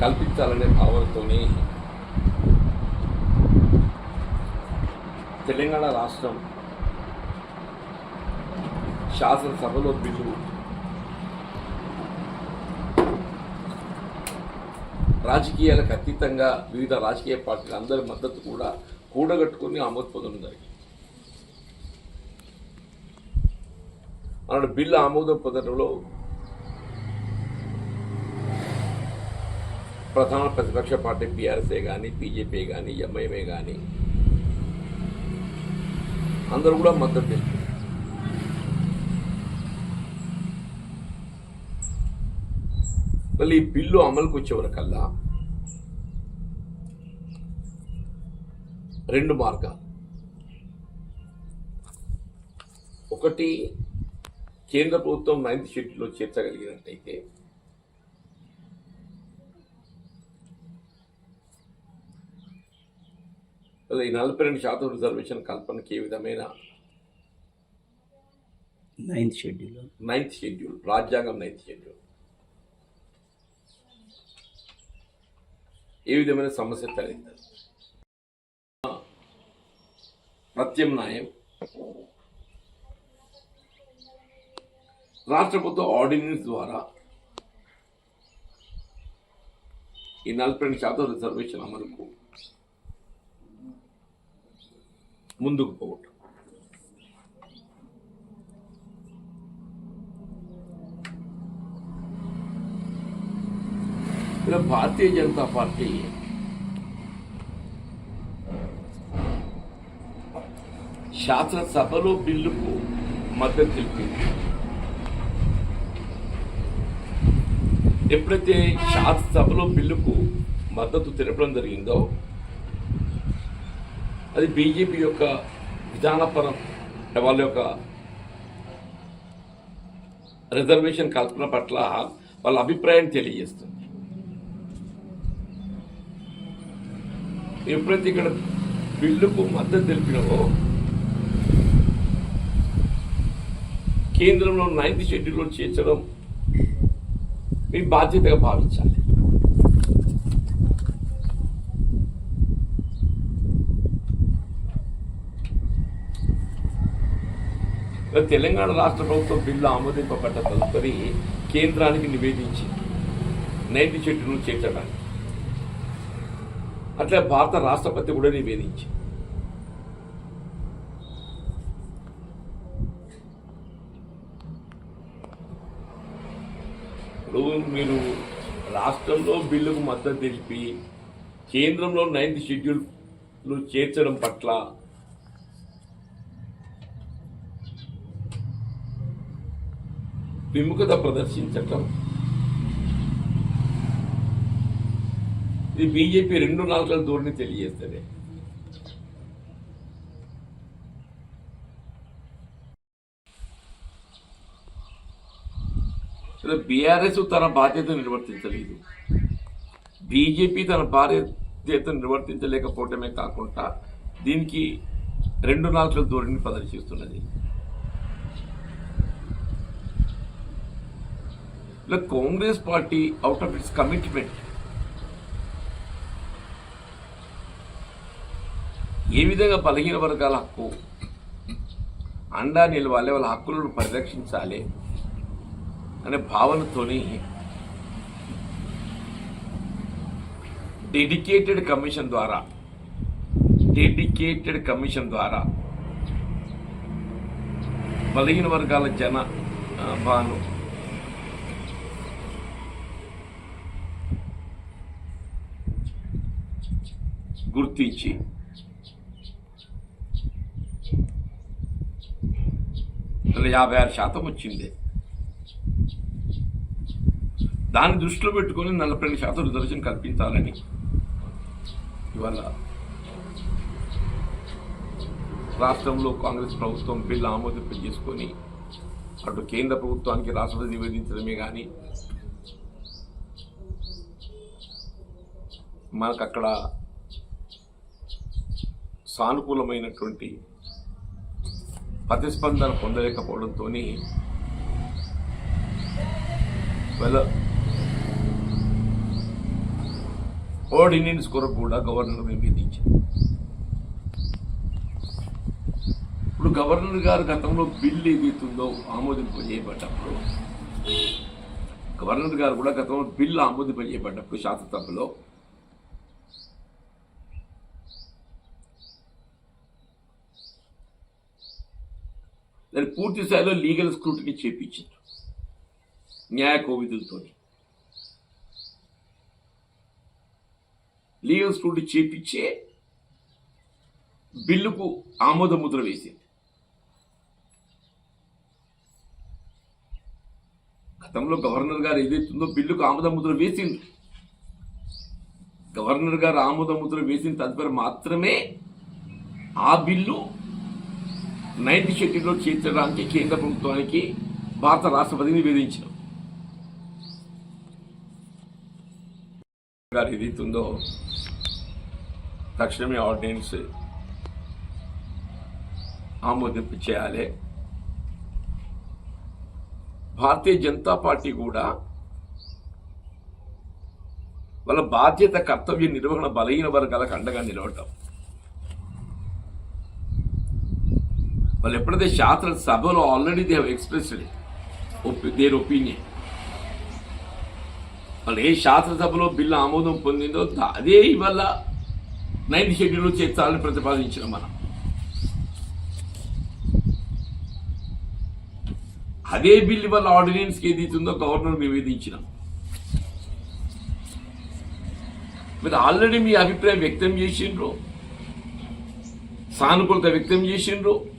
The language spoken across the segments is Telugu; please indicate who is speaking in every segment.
Speaker 1: కల్పించాలనే భావనతోని తెలంగాణ రాష్ట్రం శాసనసభలో బిల్లు రాజకీయాలకు అతీతంగా వివిధ రాజకీయ పార్టీల అందరి మద్దతు కూడా కూడగట్టుకుని ఆమోద పొందడం జరిగింది. అలాంటి బిల్లు ఆమోదం పొందడంలో ప్రధాన ప్రతిపక్ష పార్టీ బీఆర్ఎస్ఏ కానీ బీజేపీ కానీ ఎంఐఎంఏ కానీ అందరూ కూడా మద్దతు తెలిపారు మళ్ళీ ఈ బిల్లు అమలుకు వచ్చేవరకల్లా రెండు మార్గాలు. ఒకటి కేంద్ర ప్రభుత్వం నైన్త్ షెడ్యూల్లో చేర్చగలిగినట్టయితే అలా ఈ నలభై రెండు శాతం రిజర్వేషన్ కల్పనకి ఏ విధమైన
Speaker 2: నైన్త్ షెడ్యూల్
Speaker 1: నైన్త్ షెడ్యూల్ రాజ్యాంగం నైన్త్ షెడ్యూల్ ఏ విధమైన సమస్య తలెత్తదు? ప్రత్యామ్నాయం. రాష్ట్ర ప్రభుత్వం ఆర్డినెన్స్ ద్వారా ఈ నలభై రెండు శాతం రిజర్వేషన్ అమలుకు ముందుకు పోవటం. ఇలా భారతీయ జనతా పార్టీ శాసనసభలో బిల్లుకు మద్దతు తెలిపింది. ఎప్పుడైతే శాసనసభలో బిల్లుకు మద్దతు తెలపడం జరిగిందో అది బీజేపీ యొక్క విధానపరం వాళ్ళ యొక్క రిజర్వేషన్ కల్పన పట్ల వాళ్ళ అభిప్రాయం తెలియజేస్తుంది. ఎప్పుడైతే ఇక్కడ బిల్లుకు మద్దతు తెలిపినవో కేంద్రంలో నైన్త్ షెడ్యూల్లో చేర్చడం మీ బాధ్యతగా భావించాలి. తెలంగాణ రాష్ట్ర ప్రభుత్వం బిల్లు ఆమోదింపబడ్డ తదుపరి కేంద్రానికి నివేదించి నైతి చెట్టును చేర్చడానికి. అట్లా భారత రాష్ట్రపతి కూడా నివేదించి ఇప్పుడు మీరు రాష్ట్రంలో బిల్లుకు మద్దతు తెలిపి కేంద్రంలో నైన్త్ షెడ్యూల్ చేర్చడం పట్ల విముఖత ప్రదర్శించటం. ఇది బీజేపీ రెండు నాలుగుల ధోరణి తెలియజేస్తుంది బీఆర్ఎస్ తన బాధ్యత నిర్వర్తించలేదు. బీజేపీ తన బాధ్యత నిర్వర్తించలేకపోవటమే కాకుండా దీనికి రెండు నాలుగు ధోరణిని ప్రదర్శిస్తున్నది. ఇలా Congress party out of its commitment ఏ విధంగా బలహీన వర్గాల హక్కు అండా నిలవాలి వాళ్ళ హక్కులను పరిరక్షించాలి అనే భావనతోని డెడికేటెడ్ కమిషన్ ద్వారా డెడికేటెడ్ కమిషన్ ద్వారా బలహీన వర్గాల జన ఆ, గుర్తించి. అందులో యాభై ఆరు శాతం వచ్చింది. దాన్ని దృష్టిలో పెట్టుకొని నలభై రెండు శాతం రిజర్వేషన్ కల్పించాలని ఇవాళ రాష్ట్రంలో కాంగ్రెస్ ప్రభుత్వం బిల్లు ఆమోదింప చేసుకొని అటు కేంద్ర ప్రభుత్వానికి రాష్ట్రపతి నివేదించడమే కానీ మనకు అక్కడ సానుకూలమైనటువంటి ప్రతిస్పందన పొందలేకపోవడంతో వాళ్ళ ఆర్డినెన్స్ కొరకు కూడా గవర్నర్ విధించింది ఇప్పుడు గవర్నర్ గారు గతంలో బిల్లు ఏదైతుందో ఆమోదింపజేయబడ్డప్పుడు గవర్నర్ గారు కూడా గతంలో బిల్లు ఆమోదింపజేయబడ్డప్పుడు శాసనసభలో దాన్ని పూర్తి స్థాయిలో లీగల్ స్క్రూటినీ చేపించారు న్యాయ కోవిధులతో లీగల్ స్క్రూటినీ చేపించే బిల్లుకు ఆమోద ముద్ర వేసింది. గతంలో గవర్నర్ గారు ఏదైతుందో బిల్లుకు ఆమోద ముద్ర వేసింది. గవర్నర్ గారు ఆమోద ముద్ర వేసిన తదుపరి మాత్రమే ఆ బిల్లు నైన్త్ షెడ్యూల్లో చేర్చడానికి కేంద్ర ప్రభుత్వానికి భారత రాష్ట్రపతిని నివేదించిన గారు ఏదైతుందో తక్షణమే ఆర్డినెన్స్ ఆమోదింపు చేయాలి. భారతీయ జనతా పార్టీ కూడా వాళ్ళ బాధ్యత కర్తవ్య నిర్వహణ బలహీన వర్గాలకు అండగా నిలవటం. వాళ్ళు ఎప్పుడైతే శాస్త్ర సభలో already they expressed their opinion వాళ్ళు ఏ శాసనసభలో బిల్లు ఆమోదం పొందిందో అదే ఇవాళ నైన్త్ షెడ్యూల్లో చేర్చాలని ప్రతిపాదించిన మనం. అదే బిల్లు వల్ల ఆర్డినెన్స్కి ఏది గవర్నర్ నివేదించినాం. మీరు ఆల్రెడీ మీ అభిప్రాయం వ్యక్తం చేసిండ్రు. సానుకూలత వ్యక్తం చేసిండ్రు.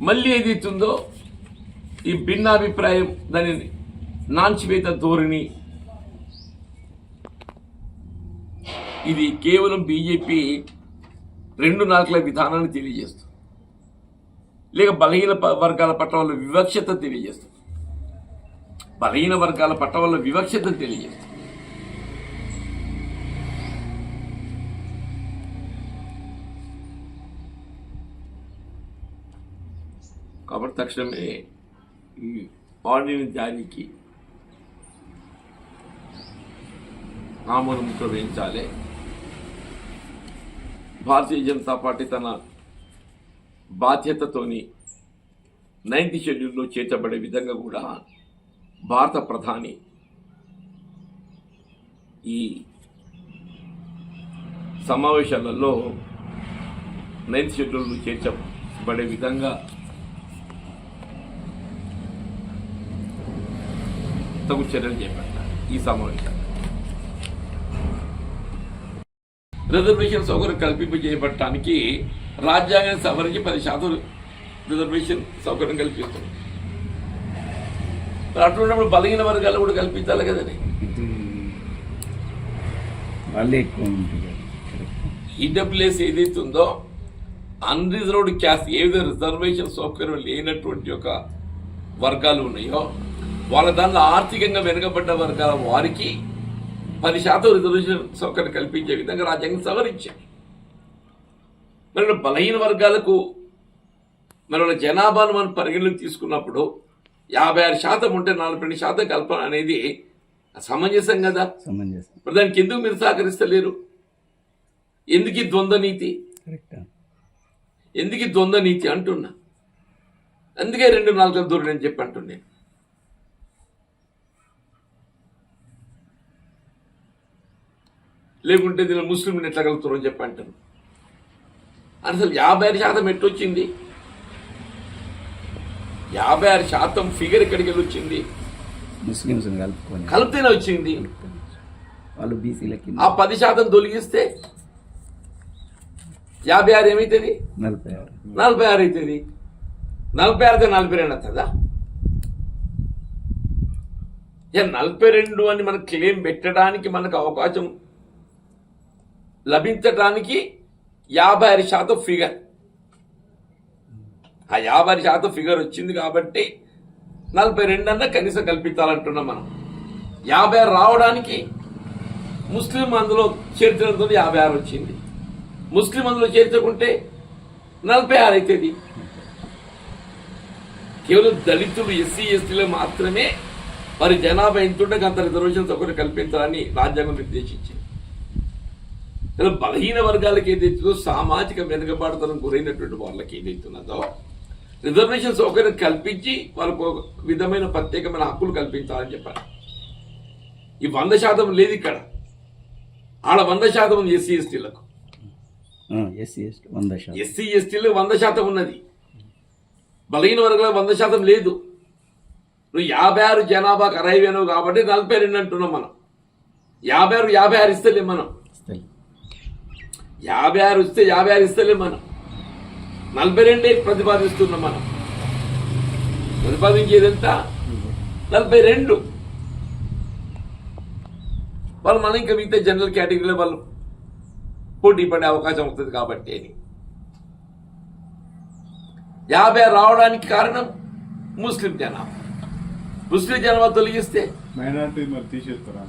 Speaker 1: మళ్ళీ ఏది ఇస్తుందో ఈ భిన్నాభిప్రాయం దాని నాంచివేత ధోరణి. ఇది కేవలం బీజేపీ రెండు నాలుగుల విధానాన్ని తెలియజేస్తుంది. లేక బలహీన ప- వర్గాల పట్ల వాళ్ళ వివక్షత తెలియజేస్తుంది. బలహీన వర్గాల పట్ల వాళ్ళ వివక్షత తెలియజేస్తుంది. కాబట్టి తక్షణమే ఈ ఆర్డినెన్స్ జారీకి ఆమోదం ముద్ర వేయించాలి. భారతీయ జనతా పార్టీ తన బాధ్యతతోని నైన్త్ షెడ్యూల్లో చేర్చబడే విధంగా కూడా భారత ప్రధాని ఈ సమావేశాలలో నైన్త్ షెడ్యూల్లో చేర్చబడే విధంగా తగు చర్యలు చేపట్టారు ఈ సమావేశాలు రిజర్వేషన్ సౌకర్యం కల్పింప చేయబడటానికి రాజ్యాంగాన్ని సవరించి పది శాతం రిజర్వేషన్ సౌకర్యం కల్పిస్తుంది అటువంటిప్పుడు బలహీన వర్గాలు కూడా కల్పించాలి కదండి. ఈడబ్ల్యూఎస్ ఏదైతే ఉందో అన్రిజర్వ్డ్ క్యాస్ట్ ఏ విధంగా రిజర్వేషన్ సౌకర్యం లేనటువంటి ఒక వర్గాలు ఉన్నాయో వాళ్ళ దానిలో ఆర్థికంగా వెనుకబడ్డ వర్గాల వారికి పది శాతం రిజర్వేషన్ సౌకర్యం కల్పించే విధంగా రాజ్యాంగం సవరించారు మరి బలహీన వర్గాలకు మరి వాళ్ళ జనాభాను మనం పరిగణలోకి తీసుకున్నప్పుడు యాభై ఆరు శాతం ఉంటే నలభై రెండు శాతం కల్పన అనేది సమంజసం కదా?
Speaker 2: సమంజసం
Speaker 1: మరి దానికి ఎందుకు మీరు సహకరిస్తలేరు? ఎందుకు ఈ ద్వంద్వ నీతి? ఎందుకు ఈ ద్వంద్వ నీతి అంటున్నా? అందుకే రెండు నాలుగు దూరం అని చెప్పి అంటున్నాను లేకుంటే దీనిలో ముస్లింని ఎట్లా కలుగుతారు అని చెప్పి అంటారు. అసలు యాభై ఆరు శాతం ఎట్టొచ్చింది? యాభై ఆరు శాతం ఫిగర్ ఎక్కడికి వెళ్ళి వచ్చింది
Speaker 2: కలుపుకొని.
Speaker 1: కలిపితేనే వచ్చింది.
Speaker 2: వాళ్ళు బీసీలకి
Speaker 1: ఆ పది శాతం తొలగిస్తే యాభై ఆరు ఏమైతుంది?
Speaker 2: నలభై ఆరు.
Speaker 1: నలభై ఆరు అవుతుంది నలభై ఆరు అయితే నలభై రెండు ఇక నలభై రెండు అని మనకు క్లెయిమ్ పెట్టడానికి మనకు అవకాశం లభించడానికి యాభై ఆరు శాతం ఫిగర్ ఆ యాభై ఆరు శాతం ఫిగర్ వచ్చింది కాబట్టి నలభై రెండు అన్న కనీసం కల్పించాలంటున్నాం మనం. యాభై ఆరు రావడానికి ముస్లిం అందులో చేర్చడంతో యాభై ఆరు వచ్చింది. ముస్లిం అందులో చేర్చకుంటే నలభై ఆరు అవుతుంది కేవలం దళితులు ఎస్సీ ఎస్టీలు మాత్రమే వారి జనాభా ఎంత అంత రిజర్వేషన్ సౌకర్యం కల్పించాలని రాజ్యాంగం నిర్దేశించింది. ఇలా బలహీన వర్గాలకు ఏదైతుందో సామాజిక వెనుకబాటుతనం గురైనటువంటి వాళ్ళకి ఏదైతున్నదో రిజర్వేషన్ సౌకర్యం కల్పించి వాళ్ళకు ఒక విధమైన ప్రత్యేకమైన హక్కులు కల్పించాలని చెప్పారు ఈ వంద శాతం లేదు ఇక్కడ. ఆడ వంద శాతం ఉంది ఎస్సీ ఎస్టీలకు.
Speaker 2: ఎస్సీ ఎస్టీ వంద శాతం.
Speaker 1: ఎస్సీ ఎస్టీలు వంద శాతం ఉన్నది. బలహీన వర్గాలకు వంద శాతం లేదు. నువ్వు యాభై ఆరు జనాభాకు అరైవేనవు కాబట్టి నలభై రెండు అంటున్నాం మనం. యాభై ఆరు యాభై ఆరు ఇస్తలేం మనం. యాభై ఆరు ఇస్తే యాభై ఆరు ఇస్తలే మనం. నలభై రెండే ప్రతిపాదిస్తున్నాం మనం. ప్రతిపాదించేది ఎంత నలభై రెండు వాళ్ళు మనం ఇంకా మిగతా జనరల్ కేటగిరీలో వాళ్ళు పోటీ పడే అవకాశం వస్తుంది కాబట్టి అని. యాభై రావడానికి కారణం ముస్లిం జనాభా. ముస్లిం జనాభా తొలగిస్తే
Speaker 3: మైనార్టీ మరి తీసేస్తారా?